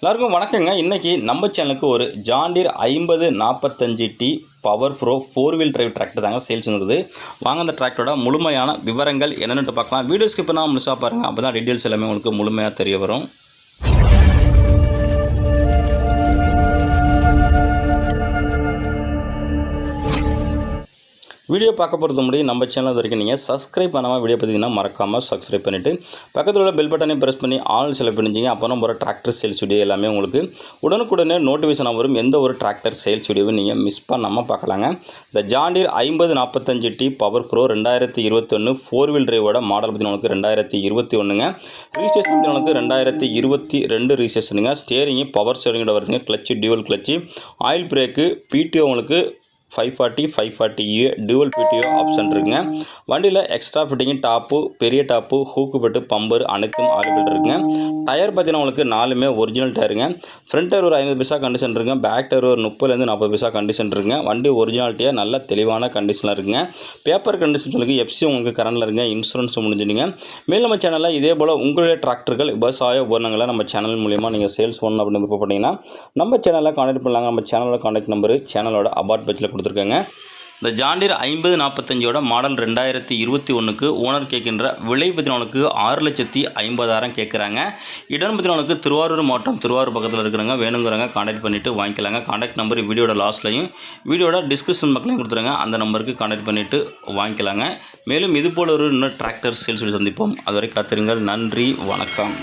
எல்லாருக்கும் வணக்கங்க. இன்றைக்கி நம்ம சேனலுக்கு ஒரு ஜாண்டிர் ஐம்பது நாற்பத்தஞ்சு D power pro four wheel drive tractor தாங்க சேல்ஸ் இருக்குது வாங்க அந்த டிராக்டரோட முழுமையான விவரங்கள் என்னென்னு பார்க்கலாம். வீடியோ ஸ்கிப் பண்ணாமல் முழுசாக பாருங்கள் அப்போ தான் டீட்டெயில்ஸ் எல்லாமே உங்களுக்கு முழுமையாக தெரிய வரும். வீடியோ பார்க்க போகிறது முடியும் நம்ம சேனல் வரைக்கும் நீங்கள் சப்ஸ்கிரைப் பண்ணாமல் வீடியோ பார்த்தீங்கன்னா மறக்காமல் சப்ஸ்கிரைப் பண்ணிவிட்டு பக்கத்தில் உள்ள பெல் பட்டனை ப்ரெஸ் பண்ணி ஆல் செலக்ட் பண்ணிச்சிங்க அப்போ நம்ம ஒரு டிராக்டர் சேல்ஸ் வீடியோ எல்லாமே உங்களுக்கு உடனுக்குடனே நோட்டிஃபிகேஷன் வரும். எந்த ஒரு டிராக்டர் சேல்ஸ் வீடியோவும் நீங்கள் மிஸ் பண்ணாமல் பார்க்கலாங்க. இந்த ஜாண்டியர் ஐம்பது நாற்பத்தஞ்சு டி பவர் ப்ரோ ரெண்டாயிரத்தி இருபத்தொன்று ஃபோர் வீல் டிரைவோட மாடல் பற்றி உங்களுக்கு ரெண்டாயிரத்தி இருபத்தி ஒன்றுங்க ரீஸ்டேஷன் உங்களுக்கு ரெண்டாயிரத்தி இருபத்தி ரெண்டு ரீஸ்டேஷனுங்க ஸ்டேரிங்கு பவர் ஸ்டேரிங்கோட வருதுங்க. Clutch dual clutch oil brake PTO உங்களுக்கு five forty five forty A dual PTO option இருக்குங்க. வண்டியில் எக்ஸ்ட்ரா ஃபிட்டிங்கு டாப்பு பெரிய டாப்பு ஹூக்கு பெட்டு பம்பர் அனைத்தும் அவைலபிள் இருக்குங்க. டயர் பார்த்தீங்கன்னா உங்களுக்கு நாலுமே ஒரிஜினல் டயருங்க ஃப்ரண்ட் டயர் ஒரு ஐம்பது பைசா கண்டிஷன் இருக்குங்க. பேக் டயர் ஒரு முப்பதுலேருந்து நாற்பது பைசா கண்டிஷன் இருக்குங்க. வண்டி ஒரிஜினாலிட்டியாக நல்ல தெளிவான கண்டிஷனில் இருக்குங்க. பேப்பர் கண்டிஷன் இருக்குது எஃப்சி உங்களுக்கு கரண்டில் இருக்குங்க. இன்சூரன்ஸ் முடிஞ்சுடுங்க. மேலும் நம்ம சேனலில் இதே போல் உங்களுடைய டிராக்டர்கள் விவசாய உபகரணங்களை நம்ம சேனல் மூலியமாக நீங்கள் சேல்ஸ் பண்ணணும் அப்படின்னு விருப்பப்பட்டீங்கன்னா நம்ம சேனலில் கான்டாக்ட் பண்ணலாங்க. நம்ம சேனலோட கான்டாக்ட் நம்பரு சேனலோட அபார்ட் பேஜில் கொடுத்துருக்கேங்க. இந்த ஜாண்டீர் ஐம்பது நாற்பத்தஞ்சோட மாடல் ரெண்டாயிரத்தி இருபத்தி ஒன்றுக்கு ஓனர் கேட்கின்ற விலை பற்றினவனுக்கு ஆறு லட்சத்தி ஐம்பதாயிரம் கேட்குறாங்க. இடம் பற்றினவனுக்கு திருவாரூர் மாவட்டம் திருவாரூர் பக்கத்தில் இருக்கிறவங்க வேணுங்கிறவங்க காண்டாக்ட் பண்ணிவிட்டு வாங்கிக்கலாங்க. காண்டாக்ட் நம்பர் வீடியோட லாஸ்ட்லையும் வீடியோட டிஸ்கிரிப்ஷன் பக்கலையும் கொடுத்துருங்க. அந்த நம்பருக்கு காண்டாக்ட் பண்ணிவிட்டு வாங்கிக்கலாங்க. மேலும் இது போல ஒரு இன்னும் டிராக்டர் சேல்ஸ் சந்திப்போம். அதுவரை காத்திருங்கள். நன்றி வணக்கம்.